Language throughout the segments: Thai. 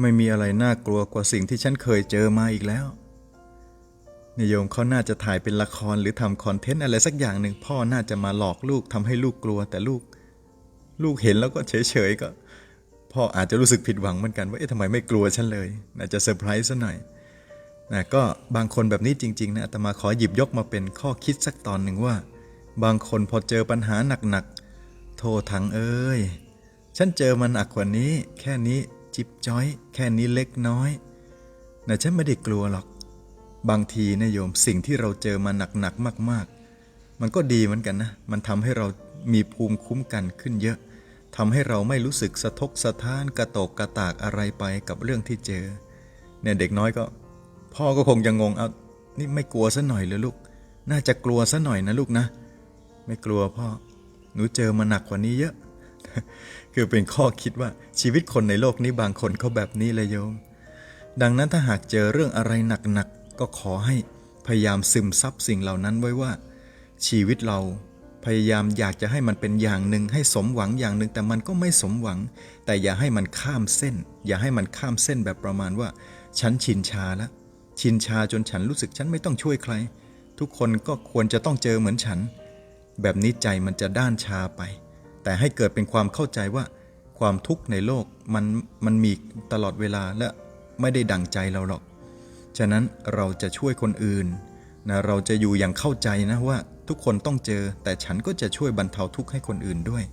ไม่มีอะไรน่ากลัวกว่าสิ่งที่ฉันเคยเจอมาอีกแล้วนายโยมเขาน่าจะถ่ายเป็นละครหรือทำคอนเทนต์อะไรสักอย่างหนึ่งพ่อน่าจะมาหลอกลูกทำให้ลูกกลัว แต่ลูก ลูกเห็นแล้วก็เฉยๆก็ พ่ออาจจะรู้สึกผิดหวังเหมือนกันว่าเอ๊ะทำไมไม่กลัวฉันเลยน่าจะเซอร์ไพรส์ซะหน่อยนะก็บางคนแบบนี้จริงๆนะอาตมาขอหยิบยกมาเป็นข้อคิดสักตอนหนึ่งว่า บางคนพอเจอปัญหาหนักๆโทษถังเอ้ยฉันเจอมันหนักกว่านี้ แค่นี้ จิบจ้อย แค่นี้เล็กน้อยนะฉันไม่ได้กลัวหรอก บางทีนะโยมสิ่งที่เราเจอมาหนักๆมาก ๆ มันก็ดีเหมือนกันนะ มันทำให้เรามีภูมิคุ้มกันขึ้นเยอะทำให้เราไม่รู้สึกสะทกสะท้านกระตกกระตากอะไรไปกับเรื่องที่เจอ เนี่ยเด็กน้อยก็ พ่อก็คงจะงงเอานี่ไม่กลัวซะหน่อยเลยลูก น่าจะกลัวซะหน่อยนะลูกนะ ไม่กลัวพ่อ หนูเจอมาหนักกว่านี้เยอะ คือเป็นข้อคิดว่าชีวิตคนในโลกนี้บางคนเขาแบบนี้เลยโยม ดังนั้นถ้าหากเจอเรื่องอะไรหนักๆก็ขอให้พยายามซึมซับสิ่งเหล่านั้นไว้ว่า ชีวิตเราพยายามอยากจะให้มันเป็นอย่างหนึ่งให้สมหวังอย่างหนึ่งแต่มันก็ไม่สมหวัง แต่อย่าให้มันข้ามเส้น อย่าให้มันข้ามเส้นแบบประมาณว่า ฉันชินชาล้วชินชาจนฉันรู้สึกฉันไม่ต้องช่วยใคร ทุกคนก็ควรจะต้องเจอเหมือนฉัน แบบนี้ใจมันจะด้านชาไป แต่ให้เกิดเป็นความเข้าใจว่าความทุกข์ในโลกมันมันมีตลอดเวลาและไม่ได้ดังใจเราหรอก ฉะนั้นเราจะช่วยคนอื่นนะเราจะอยู่อย่างเข้าใจนะว่าทุกคนต้องเจอ แต่ฉันก็จะช่วยบรรเทาทุกข์ให้คนอื่นด้วย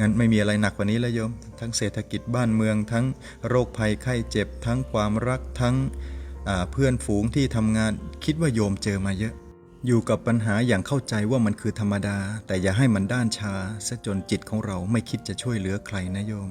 งั้นไม่มีอะไรหนักกว่านี้แล้วโยม ทั้งเศรษฐกิจบ้านเมือง ทั้งโรคภัยไข้เจ็บ ทั้งความรัก ทั้งเพื่อนฝูงที่ทำงาน คิดว่าโยมเจอมาเยอะ อยู่กับปัญหาอย่างเข้าใจว่ามันคือธรรมดา แต่อย่าให้มันด้านชาซะจนจิตของเราไม่คิดจะช่วยเหลือใครนะโยม